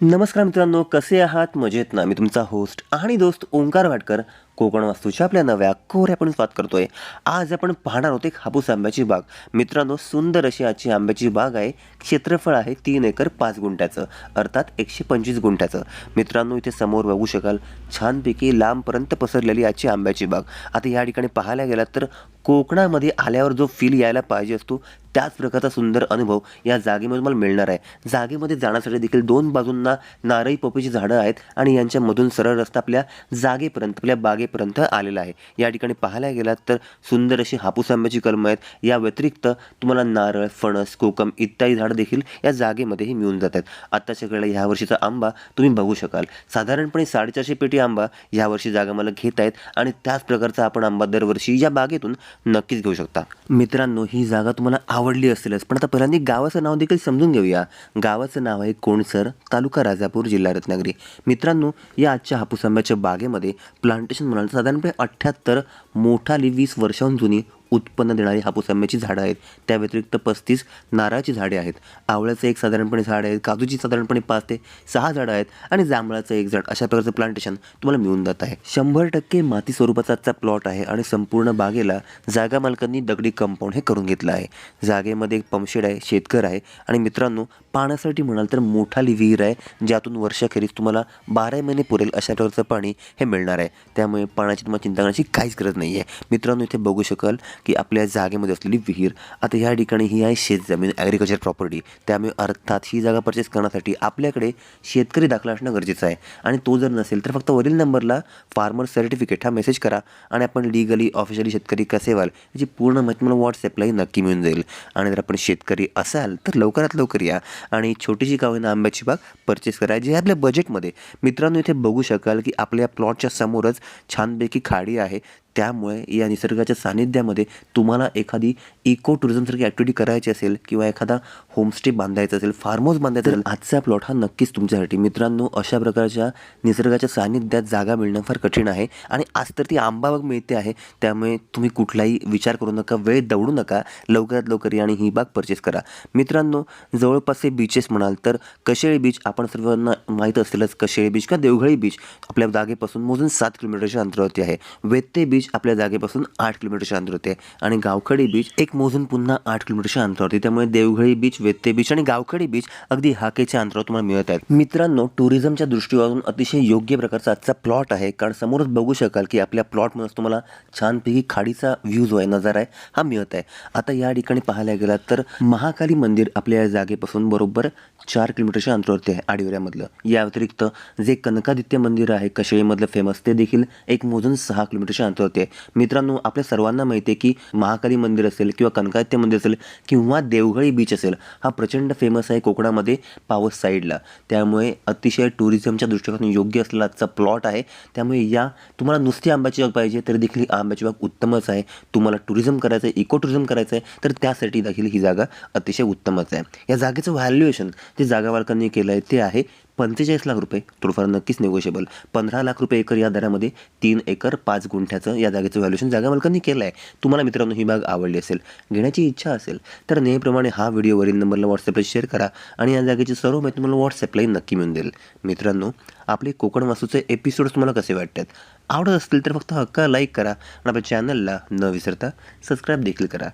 नमस्कार मित्रांनो कसे आहात? मजेत ना? मी तुमचा होस्ट आणि दोस्त ओंकार वाटकर. कोकण वास्तूच्या आपल्या नव्या कोऱ्यापण स्वात करतोय. आज आपण पाहणार होते हापूस आंब्याची बाग. मित्रांनो सुंदर अशी आजची आंब्याची बाग आहे. क्षेत्रफळ आहे तीन एकर पाच गुंठ्याचं. अर्थात एकशे पंचवीस गुंठ्याचं. मित्रांनो इथे समोर बघू शकाल छानपैकी लांबपर्यंत पसरलेली आजची आंब्याची बाग. आता या ठिकाणी पाहायला गेलात तर कोकणामध्ये आल्यावर जो फील यायला पाहिजे असतो त्याच प्रकारचा सुंदर अनुभव या जागेमध्ये तुम्हाला मिळणार आहे. जागेमध्ये जाण्यासाठी देखील दोन बाजूंना नारळी पोपीची झाडं आहेत आणि यांच्यामधून सरळ रस्ता आपल्या जागेपर्यंत आपल्या बागेपर्यंत आलेला आहे. या ठिकाणी पाहायला गेलात तर सुंदर अशी हापूस आंब्याची कलमं आहेत. या व्यतिरिक्त तुम्हाला नारळ फणस कोकम इत्यादी झाडं देखील या जागेमध्येही मिळून जात आहेत आत्ताच्या वेळेला ह्या वर्षीचा आंबा तुम्ही बघू शकाल. साधारणपणे साडेचारशे पेटी आंबा यावर्षी जागा मला घेत आहेत आणि त्याच प्रकारचा आपण आंबा दरवर्षी या बागेतून नक्कीच घेऊ शकता. मित्रांनो ही जागा तुम्हाला आवडली असेलच. पण आता पहिल्यांदा गावाचं नाव देखील समजून घेऊया. गावाचं नाव आहे कोणसर तालुका राजापूर जिल्हा रत्नागिरी. मित्रांनो या आजच्या हापूस आंब्याच्या बागेमध्ये प्लांटेशन म्हणाल साधारणपणे अठ्ठ्याहत्तर मोठाली वीस वर्षांहून जुनी उत्पन्न देणारी हापूस आंब्याची झाडं आहेत. त्या व्यतिरिक्त पस्तीस नारळाची झाडे आहेत. आवळ्याचं एक साधारणपणे झाड आहे. काजूची साधारणपणे पाच ते सहा झाडं आहेत. आणि जांभळाचं एक झाड अशा प्रकारचं प्लांटेशन तुम्हाला मिळून जात आहे. शंभर टक्के माती स्वरूपाचा आजचा प्लॉट आहे आणि संपूर्ण बागेला जागा मालकांनी दगडी कंपाऊंड हे करून घेतलं आहे. जागेमध्ये एक पंपशेड आहे शेतकर आहे. आणि मित्रांनो पाण्यासाठी म्हणाल तर मोठाली विहीर आहे ज्यातून वर्षाखेरीज तुम्हाला बारा महिने पुरेल अशा प्रकारचं पाणी हे मिळणार आहे. त्यामुळे पाण्याची तुम्हाला चिंता करण्याची काहीच गरज नाही आहे मित्रांनो इथे बघू शकाल की आपल्या जागेमध्ये असलेली विहीर आता ह्या ठिकाणी ही आहे शेतजमीन ॲग्रिकल्चर प्रॉपर्टी त्यामुळे अर्थात ही जागा परचेस करण्यासाठी आपल्याकडे शेतकरी दाखला असणं गरजेचं आहे. आणि तो जर नसेल तर फक्त वरील नंबरला फार्मर सर्टिफिकेट हा मेसेज करा आणि आपण लिगली ऑफिशियली शेतकरी कसे व्हाल याची पूर्ण माहिती मला व्हॉट्सॲपलाही नक्की मिळून जाईल. आणि जर आपण शेतकरी असाल तर लवकरात लवकर या. आणि छोटीशी गावीनं आंब्याची बाग परचेस करा. जे आपल्या बजेटमध्ये मित्रांनो इथे बघू शकाल की आपल्या प्लॉटच्या समोरच छानपैकी खाडी आहे. त्यामुळे या निसर्गाच्या सानिध्यामध्ये तुम्हाला एखादी इको टुरिझमसारखी ॲक्टिव्हिटी करायची असेल किंवा एखादा होमस्टे बांधायचा असेल फार्म हाऊस बांधायचा असेल आजचा प्लॉट हा नक्कीच तुमच्यासाठी. मित्रांनो अशा प्रकारच्या निसर्गाच्या सानिध्यात जागा मिळणं फार कठीण आहे आणि आज तर ती आंबाबाग मिळते आहे. त्यामुळे तुम्ही कुठलाही विचार करू नका वेळ दवडू नका. लवकरात लवकर या आणि ही बाग परचेस करा. मित्रांनो जवळपासचे बीचेस म्हणाल तर कशेळी बीच आपण सर्वांना माहीत असेलच कशेळी बीच किंवा देवघळी बीच आपल्या जागेपासून मोजून सात किलोमीटरच्या अंतरावरती आहे. वेत्ते बीच आपल्या जागेपासून आठ किलोमीटरच्या अंतर आहे आणि गावखडी बीच एक मोजून पुन्हा आठ किलोमीटरच्या अंतरावरती त्यामुळे देवघळी बीच वेत्ते बीच आणि गावखडी बीच अगदी हाकेच्या अंतरावर तुम्हाला मिळत आहेत. मित्रांनो टुरिझमच्या दृष्टीवरून अतिशय योग्य प्रकारचा आजचा प्लॉट आहे. कारण समोरच बघू शकाल की आपल्या प्लॉटमध्ये तुम्हाला छानपैकी खाडीचा व्ह्यू जो आहे नजारा आहे हा मिळत आहे. आता या ठिकाणी पाहायला गेलात तर महाकाली मंदिर आपल्या या जागेपासून बरोबर चार किलोमीटरच्या अंतरावरती आहे आडिवऱ्यामधलं. या व्यतिरिक्त जे कनकादित्य मंदिर आहे कशेळीमधलं फेमस ते देखील एक मोजून सहा किलोमीटरच्या अंतरावरती होते मित्रांनो आपल्या सर्वांना माहिती आहे की महाकाली मंदिर असेल किंवा कनकायत्य मंदिर असेल किंवा देवघळी बीच असेल हा प्रचंड फेमस आहे कोकणामध्ये पावस साईडला त्यामुळे अतिशय टुरिझमच्या दृष्टिकोनातून योग्य असलेला आजचा प्लॉट आहे. त्यामुळे या तुम्हाला नुसती आंब्याची बाग पाहिजे तरी देखील आंब्याची बाग उत्तमच आहे. तुम्हाला टुरिझम करायचं आहे इको टुरिझम करायचं आहे तर त्यासाठी देखील ही जागा अतिशय उत्तमच आहे. या जागेचं व्हॅल्युएशन जे जागावालकांनी केलं आहे ते आहे पंचेचाळीस लाख रुपये थोडंफार नक्कीच निगोशिएबल पंधरा लाख रुपये एकर या दरामध्ये तीन एकर पाच गुंठ्याचं या जागेचं व्हॅल्युएशन जागा मालकांनी केलं आहे तुम्हाला मित्रांनो ही बाग आवडली असेल घेण्याची इच्छा असेल तर नेहमीप्रमाणे हा व्हिडिओ वरील नंबरला व्हॉट्सअपला शेअर करा आणि या जागेची सर्व माहिती तुम्हाला व्हॉट्सअपलाही नक्की मिळून देईल. मित्रांनो आपले कोकण वासूचे एपिसोड्स तुम्हाला कसे वाटतात? आवडत असतील तर फक्त हक्का लाईक करा आणि आपल्या चॅनलला न विसरता सबस्क्राईब देखील करा.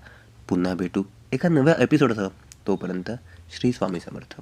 पुन्हा भेटू एका नव्या एपिसोडसह तोपर्यंत श्री स्वामी समर्थ.